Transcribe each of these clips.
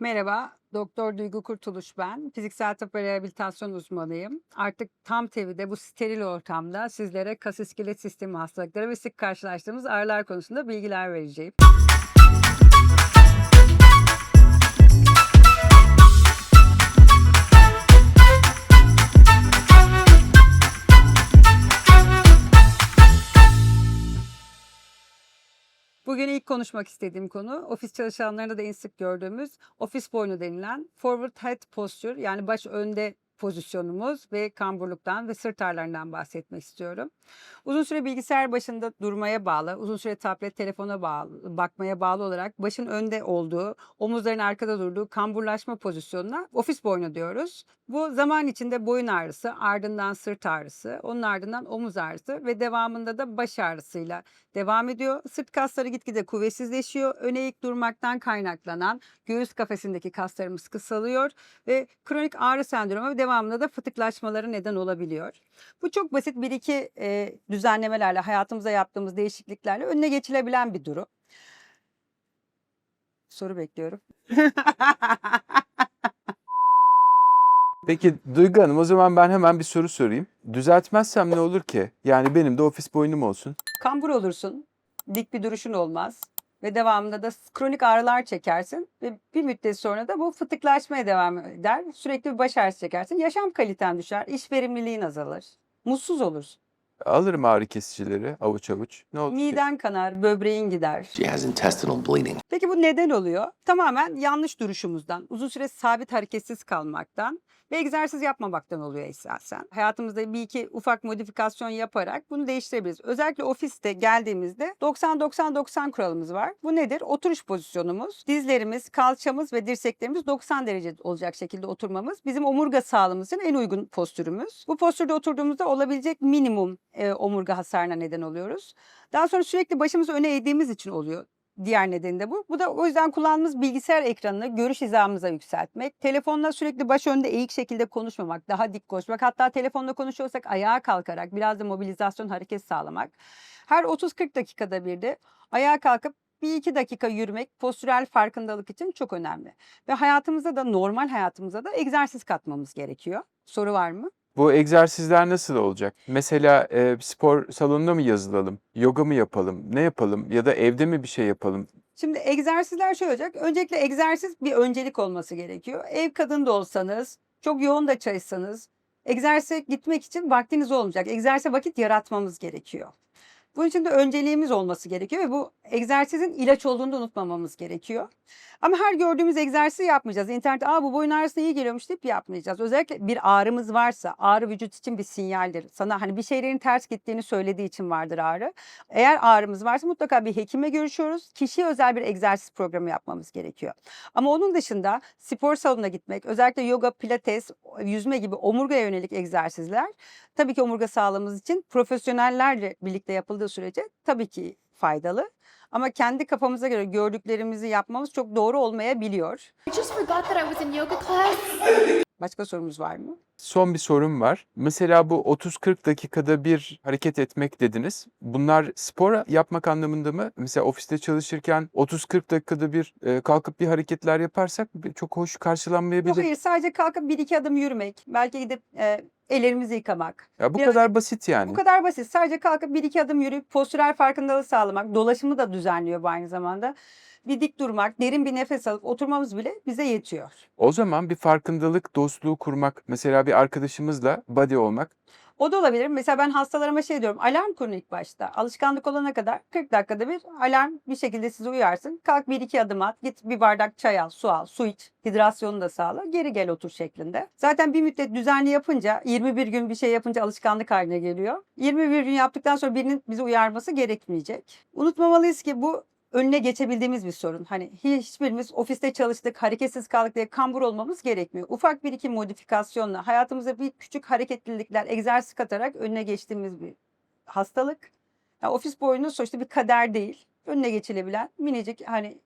Merhaba, Doktor Duygu Kurtuluş ben. Fiziksel tıp ve rehabilitasyon uzmanıyım. Artık tam TV'de bu steril ortamda sizlere kas iskelet sistemi hastalıkları ve sık karşılaştığımız ağrılar konusunda bilgiler vereceğim. Bugün ilk konuşmak istediğim konu ofis çalışanlarında da en sık gördüğümüz ofis boynu denilen forward head posture yani baş önde pozisyonumuz ve kamburluktan ve sırt ağrılarından bahsetmek istiyorum. Uzun süre bilgisayar başında durmaya bağlı, uzun süre tablet, telefona bağlı, bakmaya bağlı olarak başın önde olduğu, omuzların arkada durduğu kamburlaşma pozisyonuna ofis boynu diyoruz. Bu zaman içinde boyun ağrısı, ardından sırt ağrısı, onun ardından omuz ağrısı ve devamında da baş ağrısıyla devam ediyor. Sırt kasları gitgide kuvvetsizleşiyor. Öne eğik durmaktan kaynaklanan göğüs kafesindeki kaslarımız kısalıyor ve kronik ağrı sendromu ve devamında da fıtıklaşmaları neden olabiliyor. Bu çok basit bir iki e, düzenlemelerle hayatımıza yaptığımız değişikliklerle önüne geçilebilen bir durum. Soru bekliyorum. Peki Duygu Hanım o zaman ben hemen bir soru sorayım. Düzeltmezsem ne olur ki? Yani benim de ofis boynum olsun. Kambur olursun, dik bir duruşun olmaz ve devamında da kronik ağrılar çekersin ve bir müddet sonra da bu fıtıklaşmaya devam eder. Sürekli bir baş ağrısı çekersin. Yaşam kaliten düşer, iş verimliliğin azalır. Mutsuz olursun. Alırım ağrı kesicileri avuç avuç. Ne olur ki? Miden kanar, böbreğin gider. She has intestinal bleeding. Peki bu neden oluyor? Tamamen yanlış duruşumuzdan, uzun süre sabit hareketsiz kalmaktan ve egzersiz yapmamaktan oluyor esasen. Hayatımızda bir iki ufak modifikasyon yaparak bunu değiştirebiliriz. Özellikle ofiste geldiğimizde 90-90-90 kuralımız var. Bu nedir? Oturuş pozisyonumuz. Dizlerimiz, kalçamız ve dirseklerimiz 90 derece olacak şekilde oturmamız bizim omurga sağlığımız için en uygun postürümüz. Bu postürde oturduğumuzda olabilecek minimum e, omurga hasarına neden oluyoruz. Daha sonra sürekli başımızı öne eğdiğimiz için oluyor. Diğer nedeni de bu. Bu da o yüzden kullandığımız bilgisayar ekranını görüş hizamıza yükseltmek. Telefonla sürekli baş önde eğik şekilde konuşmamak, daha dik konuşmak. Hatta telefonla konuşuyorsak ayağa kalkarak biraz da mobilizasyon hareket sağlamak. Her 30-40 dakikada bir de ayağa kalkıp bir iki dakika yürümek postürel farkındalık için çok önemli. Ve hayatımızda da normal hayatımıza da egzersiz katmamız gerekiyor. Soru var mı? Bu egzersizler nasıl olacak? Mesela e, spor salonuna mı yazılalım? Yoga mı yapalım? Ne yapalım? Ya da evde mi bir şey yapalım? Şimdi egzersizler şöyle olacak. Öncelikle egzersiz bir öncelik olması gerekiyor. Ev kadın da olsanız, çok yoğun da çalışsanız, egzersize gitmek için vaktiniz olmayacak. Egzersize vakit yaratmamız gerekiyor. Bunun için de önceliğimiz olması gerekiyor ve bu egzersizin ilaç olduğunu da unutmamamız gerekiyor. Ama her gördüğümüz egzersizi yapmayacağız. İnternette Aa, bu boyun ağrısına iyi geliyormuş deyip yapmayacağız. Özellikle bir ağrımız varsa ağrı vücut için bir sinyaldir. Sana hani bir şeylerin ters gittiğini söylediği için vardır ağrı. Eğer ağrımız varsa mutlaka bir hekime görüşüyoruz. Kişiye özel bir egzersiz programı yapmamız gerekiyor. Ama onun dışında spor salonuna gitmek, özellikle yoga, pilates, yüzme gibi omurgaya yönelik egzersizler tabii ki omurga sağlığımız için profesyonellerle birlikte yapıldığı sürece tabii ki faydalı. Ama kendi kafamıza göre gördüklerimizi yapmamız çok doğru olmayabiliyor. Başka sorumuz var mı? Son bir sorum var. Mesela bu 30-40 dakikada bir hareket etmek dediniz. Bunlar spor yapmak anlamında mı? Mesela ofiste çalışırken 30-40 dakikada bir e, kalkıp bir hareketler yaparsak çok hoş Yok karşılanmayabilir. hayır sadece kalkıp bir iki adım yürümek, belki gidip e, ellerimizi yıkamak. Ya bu Biraz- kadar basit yani. Bu kadar basit. Sadece kalkıp bir iki adım yürüyüp postürel farkındalığı sağlamak, dolaşımı da düzenliyor bu aynı zamanda. Bir dik durmak, derin bir nefes alıp oturmamız bile bize yetiyor. O zaman bir farkındalık dostluğu kurmak, mesela bir arkadaşımızla buddy olmak O da olabilir. Mesela ben hastalarıma şey diyorum. Alarm kurun ilk başta. Alışkanlık olana kadar 40 dakikada bir alarm bir şekilde sizi uyarsın. Kalk bir iki adım at. Git bir bardak çay al, su al, su iç. Hidrasyonu da sağla. Geri gel otur şeklinde. Zaten bir müddet düzenli yapınca 21 gün bir şey yapınca alışkanlık haline geliyor. 21 gün yaptıktan sonra birinin bizi uyarması gerekmeyecek. Unutmamalıyız ki bu önüne geçebildiğimiz bir sorun. Hani hiçbirimiz ofiste çalıştık, hareketsiz kaldık diye kambur olmamız gerekmiyor. Ufak bir iki modifikasyonla hayatımıza bir küçük hareketlilikler, egzersiz katarak önüne geçtiğimiz bir hastalık. Yani ofis boyunu sonuçta bir kader değil. Önüne geçilebilen minicik hani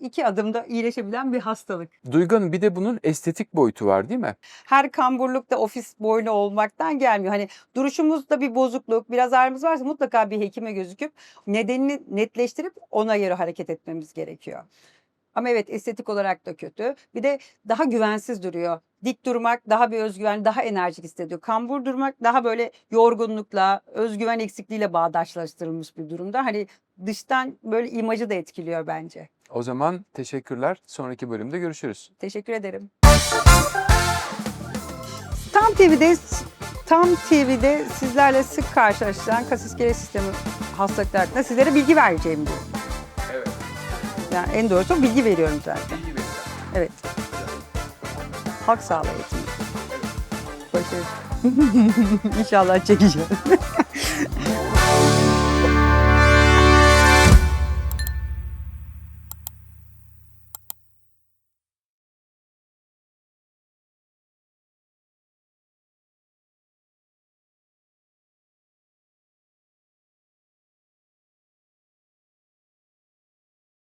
iki adımda iyileşebilen bir hastalık. Duygu Hanım bir de bunun estetik boyutu var değil mi? Her kamburluk da ofis boynu olmaktan gelmiyor. Hani duruşumuzda bir bozukluk, biraz ağrımız varsa mutlaka bir hekime gözüküp nedenini netleştirip ona göre hareket etmemiz gerekiyor. Ama evet estetik olarak da kötü. Bir de daha güvensiz duruyor. Dik durmak daha bir özgüven, daha enerjik hissediyor. Kambur durmak daha böyle yorgunlukla, özgüven eksikliğiyle bağdaşlaştırılmış bir durumda. Hani dıştan böyle imajı da etkiliyor bence. O zaman teşekkürler. Sonraki bölümde görüşürüz. Teşekkür ederim. Tam TV'de Tam TV'de sizlerle sık karşılaşılan kas iskelet sistemi hastalıkları hakkında sizlere bilgi vereceğim diyor. Evet. Yani en doğrusu bilgi veriyorum zaten. Evet. Halk sağlığı eğitimi. Başarı. İnşallah çekeceğiz.